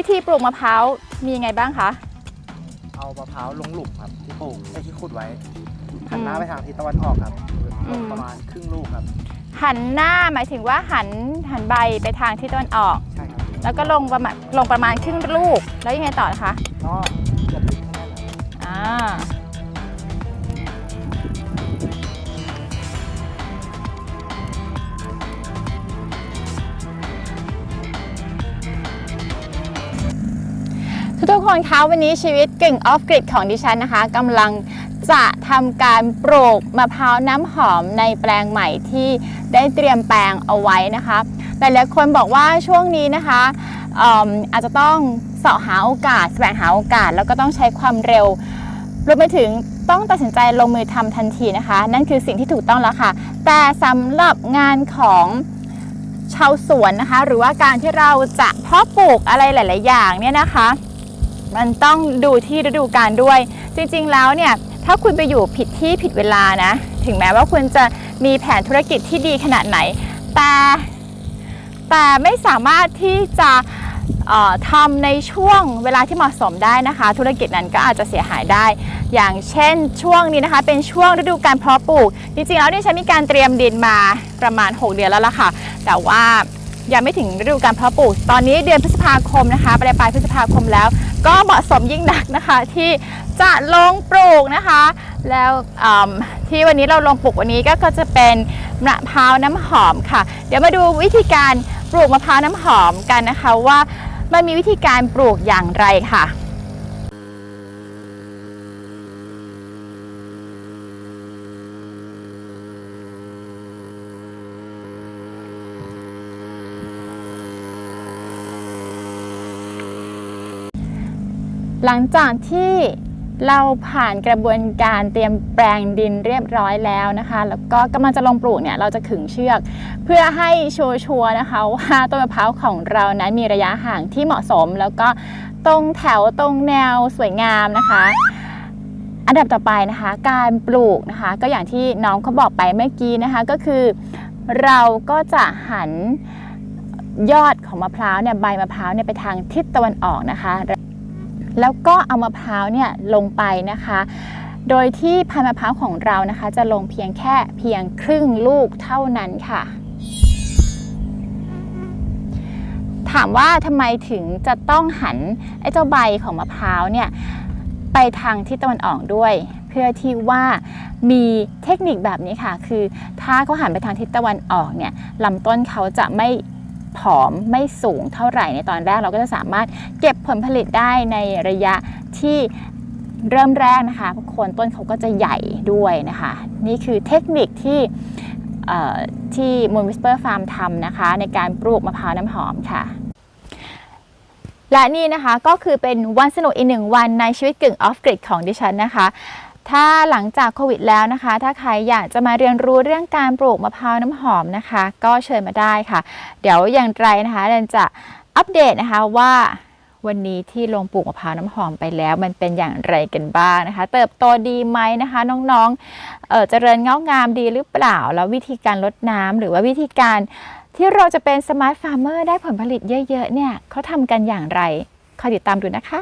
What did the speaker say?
วิธีปลูกมะพร้าวมียังไงบ้างคะ เอามะพร้าวลงหลุมครับที่ปลูกไอ้ที่ขุดไว้หันหน้าอืมไปทางทิศตะวันออกครับอืมประมาณครึ่งลูกครับ หันหน้าหมายถึงว่าหันหันใบไปทางที่ตะวันออกใช่ครับแล้วก็ลงประมาณลงประมาณครึ่งลูก แล้วยังไงต่อคะก็อย่าดึงให้แน่นครับอ่า ทุกๆคนคะวันนี้ชีวิตกึ่งออฟกริดของดิฉันนะคะกำลังจะทำการปลูกมะพร้าวน้ำหอมในแปลงใหม่ที่ได้เตรียมแปลงเอาไว้นะคะหลายๆคนบอกว่าช่วงนี้นะคะเอิ่มอาจจะต้องเสาะหาโอกาสแสวงหาโอกาส แล้วก็ต้องใช้ความเร็วรวมไปถึงต้องตัดสินใจลงมือทำทันทีนะคะ นั่นคือสิ่งที่ถูกต้องแล้วค่ะ แต่สำหรับงานของชาวสวนนะคะ หรือว่าการที่เราจะเพาะปลูกอะไรหลาย ๆ อย่างเนี่ยนะคะ มันต้องดูที่ฤดูกาลด้วย จริงๆแล้วเนี่ยถ้าคุณไปอยู่ผิดที่ผิดเวลานะ ถึงแม้ว่าคุณจะมีแผนธุรกิจที่ดีขนาดไหน แต่แต่ไม่สามารถที่จะทำในช่วงเวลาที่เหมาะสมได้นะคะ ธุรกิจนั้นก็อาจจะเสียหายได้ อย่างเช่นช่วงนี้นะคะ เป็นช่วงฤดูการเพาะปลูก จริงๆแล้วเนี่ยฉันมีการเตรียมดินมาประมาณ 6 เดือนแล้วล่ะค่ะ แต่ว่า ยังไม่ถึงฤดูการเพาะปลูก ตอนนี้เดือนพฤษภาคมนะคะปลายปลายพฤษภาคมแล้ว ก็เหมาะสมยิ่งนักนะคะที่จะลงปลูกนะคะ แล้วที่วันนี้เราลงปลูกวันนี้ก็ก็จะเป็นมะพร้าวน้ำหอมค่ะ เดี๋ยวมาดูวิธีการปลูกมะพร้าวน้ำหอมกันนะคะว่ามันมีวิธีการปลูกอย่างไรค่ะ หลังจากที่เราผ่านกระบวนการเตรียมแปลงดินเรียบร้อยแล้วนะคะ แล้วก็กำลังจะลงปลูกเนี่ยเราจะขึงเชือก เพื่อให้ชัวร์นะคะว่าต้นมะพร้าวของเรานั้นมีระยะห่างที่เหมาะสม แล้วก็ตรงแถวตรงแนวสวยงามนะคะ อันดับต่อไปนะคะ การปลูกนะคะ ก็อย่างที่น้องเขาบอกไปเมื่อกี้นะคะก็คือ เราก็จะหันยอดของมะพร้าวเนี่ยใบมะพร้าวเนี่ยไปทางทิศตะวันออกนะคะ แล้วก็เอามะพร้าวเนี่ยลงไปนะคะ โดยที่พันมะพร้าวของเรานะคะ จะลงเพียงแค่เพียงครึ่งลูกเท่านั้นค่ะ ถามว่าทำไมถึงจะต้องหันไอ้เจ้าใบของมะพร้าวเนี่ยไปทางทิศตะวันออกด้วย เพื่อที่ว่ามีเทคนิคแบบนี้ค่ะ คือถ้าเขาหันไปทางทิศตะวันออกเนี่ยลำต้นเขาจะไม่ ผอมไม่สูงเท่าไหร่ในตอนแรกเราก็จะสามารถเก็บผลผลิตได้ในระยะที่เริ่มแรกนะคะโคนต้นเขาก็จะใหญ่ด้วยนะคะ นี่คือเทคนิคที่ที่มูนวิสเปอร์ฟาร์มทำนะคะ ในการปลูกมะพร้าวน้ำหอมค่ะ และนี่นะคะก็คือเป็นวันสนุกอีกหนึ่งวันในชีวิตกึ่งออฟกริดของดิฉันนะคะ ถ้าหลังจากโควิดแล้วนะคะ ถ้าใครอยากจะมาเรียนรู้เรื่องการปลูกมะพร้าวน้ำหอมนะคะ ก็เชิญมาได้ค่ะ เดี๋ยวอย่างไรนะคะเรนจะอัปเดตนะคะว่าวันนี้ที่ลงปลูกมะพร้าวน้ำหอมไปแล้ว มันเป็นอย่างไรกันบ้างนะคะ เติบโตดีไหมนะคะ น้องๆเออเจริญงอกงามดีหรือเปล่า แล้ววิธีการลดน้ำหรือว่าวิธีการที่เราจะเป็นสมาร์ทฟาร์มเมอร์ได้ผลผลิตเยอะๆเนี่ยเขาทำกันอย่างไรคอยติดตามดูนะคะ